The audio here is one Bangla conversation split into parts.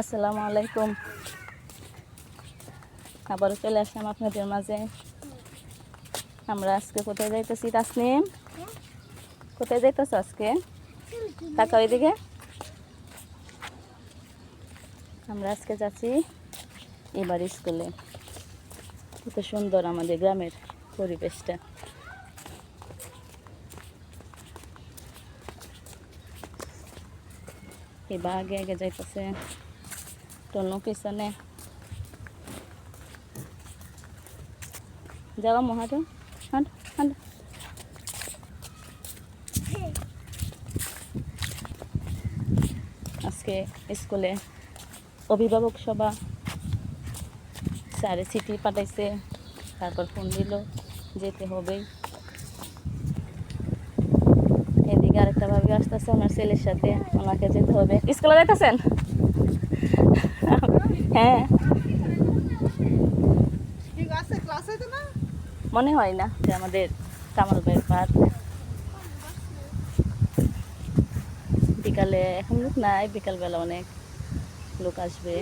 আসসালামু আলাইকুম। আবারও চলে আসলাম আপনাদের মাঝে। আমরা আজকে কোথায় যাইতেছি, তাসনিম? কোথায় যাইতেছ আজকে? টাকা ওইদিকে আমরা আজকে যাচ্ছি এবার স্কুলে। কত সুন্দর আমাদের গ্রামের পরিবেশটা। এবার আগে আগে যাইতেছে। টনু পিছনে যাওয়া মহাটো হাঁট হাঁট আজকে স্কুলে অভিভাবক সভা। স্যারে চিঠি পাঠাইছে, তারপর ফোন দিল, যেতে হবেই। এদিকে আরেকটা ভাবি আসতেছে ওনার ছেলের সাথে, ওনাকে যেতে হবে। স্কুলে যাইতেছেন? হ্যাঁ। মনে হয় না যে আমাদের কামাল পার্ক বিকালে এখন লোক নাই বিকালবেলা অনেক লোক আসবে।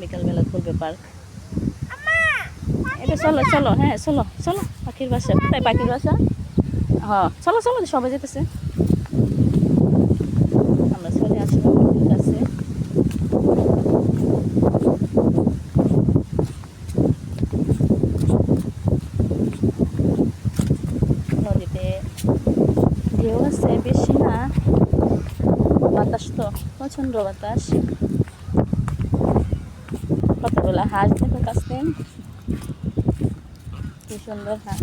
বিকালবেলা খুলবে পার্ক এটা চলো চলো হ্যাঁ চলো চলো পাখির বাসা। তাই পাখির বাসা? হ্যাঁ চলো চলো সবাই যেতেছে আমরা চলে আসলাম নদীর কাছে নদীতে ঢেউ আছে বেশি না বাতাস তো প্রচণ্ড বাতাস কতগুলো হাঁস দেখো কাছে? কি সুন্দর হাঁস।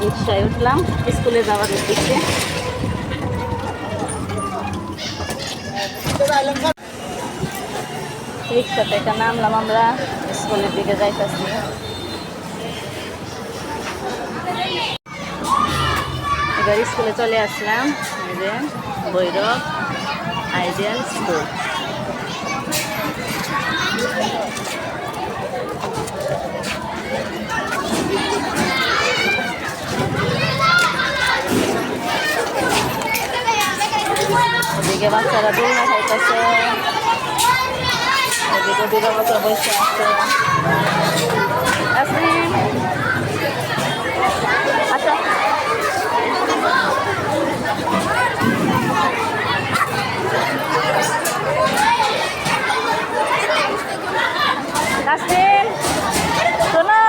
রিক্সায় উঠলাম, স্কুলে যাওয়ার উদ্দেশ্যে। রিক্সা থেকে নামলাম আমরা, স্কুলের দিকে যাইতেছি। এবার স্কুলে চলে আসলাম যে ভৈরব আইডিয়াল স্কুল। ওদিকে বাচ্চারা দোলনা খাইতেছে ওদিকে অভিভাবকরা বসে আছে। আচ্ছা নাসরিন শোনো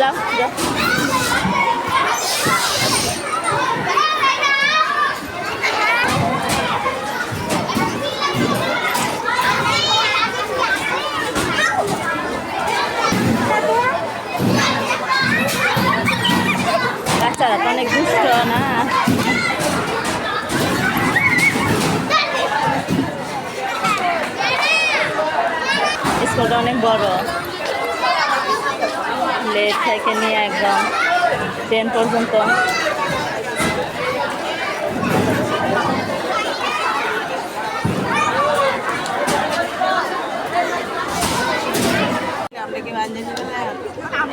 যাও যাও বাচ্চারা তো অনেক দুষ্ট না। স্কুলটা অনেক বড়। লেট থেকে নিয়ে একদম টেন পর্যন্ত।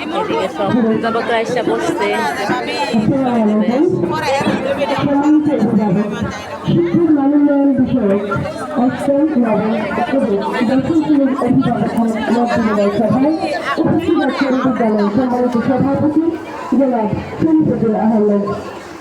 এদিকে সব অভিভাবকরা এসে বসছে সভাপতি জেলা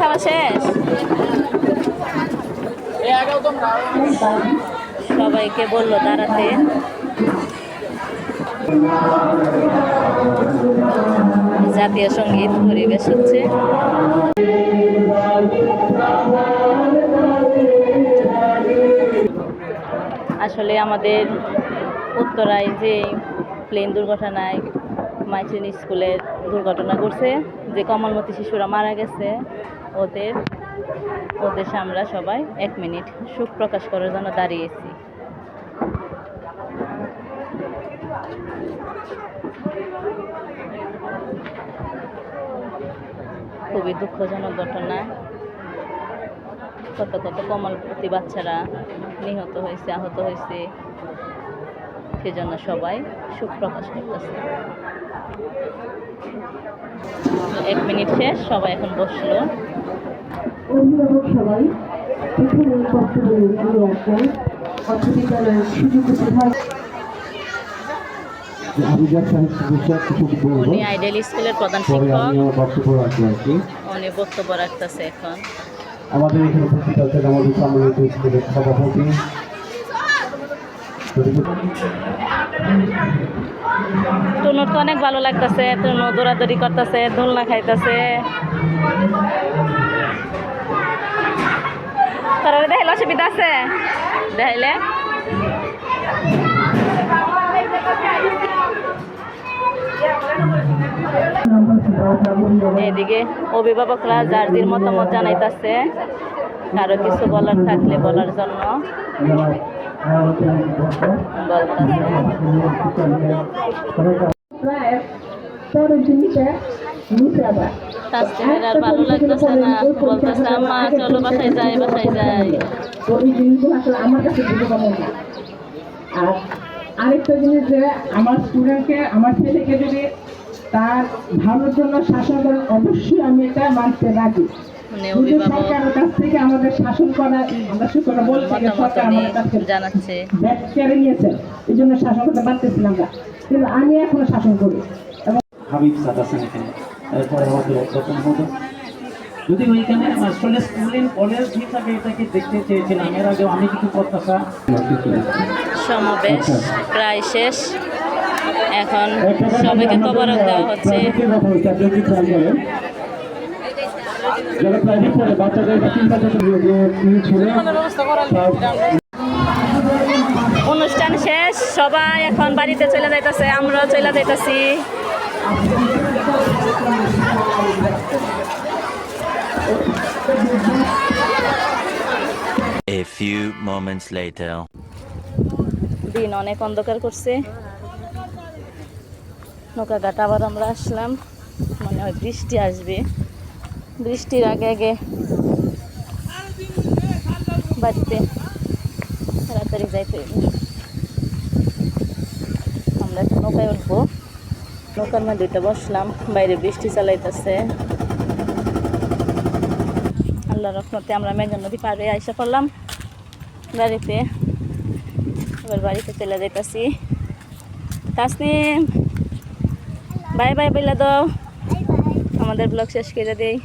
খাওয়া সবাইকে বলল দাঁড়াতে। জাতীয় সংগীত পরিবেশ হচ্ছে। আসলে আমাদের উত্তরায় যে প্লেন দুর্ঘটনায় মাইচিন স্কুলে দুর্ঘটনা ঘটছে। যে কমলমতি শিশুরা মারা গেছে, ওদের ওদের আমরা সবাই এক মিনিট সুখ প্রকাশ করার জন্য দাঁড়িয়েছি। খুবই দুঃখজনক ঘটনা। কত কত কমলপতি বাচ্চারা নিহত হয়েছে, আহত হয়েছে। সেজন্য সবাই সুখ প্রকাশ করতেছে। এক মিনিট শেষ সবাই এখন বসল। সবাই উনি আইডিয়াল স্কুলের প্রধান শিক্ষক। উনি বক্তব্য রাখতেছে এখন। আমাদের এখানে উপস্থিত আছেন আমাদের সম্মানিত স্কুলের সভাপতি টুনুর তো অনেক ভালো লাগতেছে টুনু দৌড়াদৌড়ি করতেছে, দোলনা খাইতেছে। তোর দেখাইলে অসুবিধা আছে? দেখাইলে? এদিকে অভিভাবকরা যার মতামত জানাইতেছে। কারও কিছু বলার থাকলে বলার জন্য। বাসায় বাসায় আরেকটা জিনিস যে, আমার স্টুডেন্টকে আমার ছেলেকে যদি তার ভালোর জন্য শাসন করেন, অবশ্যই আমি এটা মানতে রাজি। কিন্তু অভিভাবক সরকারের কাছ থেকে আমাদের শাসন করা আমরা শুক্রটা বলছি যে মতামত সরকার আমাদের কাছ জানাচ্ছে। ব্যাগ কেড়ে এই জন্য শাসন করতে পারতেছিলাম না কিন্তু আমি এখনও শাসন করি। এবং হাবিব আছেন এখানে। এরপরে আমাদের অধ্যাপন হবে যদি ওইখানে আসলে স্কুলিং কলেজ হিসাবে এটাকে দেখতে চেয়েছিলাম এর আগেও আমি কিছু প্রত্যাশা সমাবেশ প্রায় শেষ। এখন সবাইকে কবরক দেওয়া হচ্ছে। যারা প্রাইভেট পড়ে বাচ্চাদের চিন্তা করতে ছিল অনুষ্ঠান শেষ সবাই এখন বাড়িতে চলে যাইতেছে আমরাও চলে যাইতেছি। A few moments later. দিন অনেক অন্ধকার করছে। নৌকাঘাট আবার আমরা আসলাম মনে হয় বৃষ্টি আসবে। বৃষ্টির আগে আগে বাড়িতে তাড়াতাড়ি যাইতে। আমরা এখন নৌকায় উঠবো। নৌকার মধ্যে দুইটা বসলাম, বাইরে বৃষ্টি চালাইতেছে। আল্লাহ রহমতে আমরা মেঘা নদী হয়ে আইসা পড়লাম গাড়িতে। এবার বাড়িতে চলে যাইতাছি। তাসনিম, বাই বাই বইলা দাও। আমাদের ব্লগ শেষ করে দেই।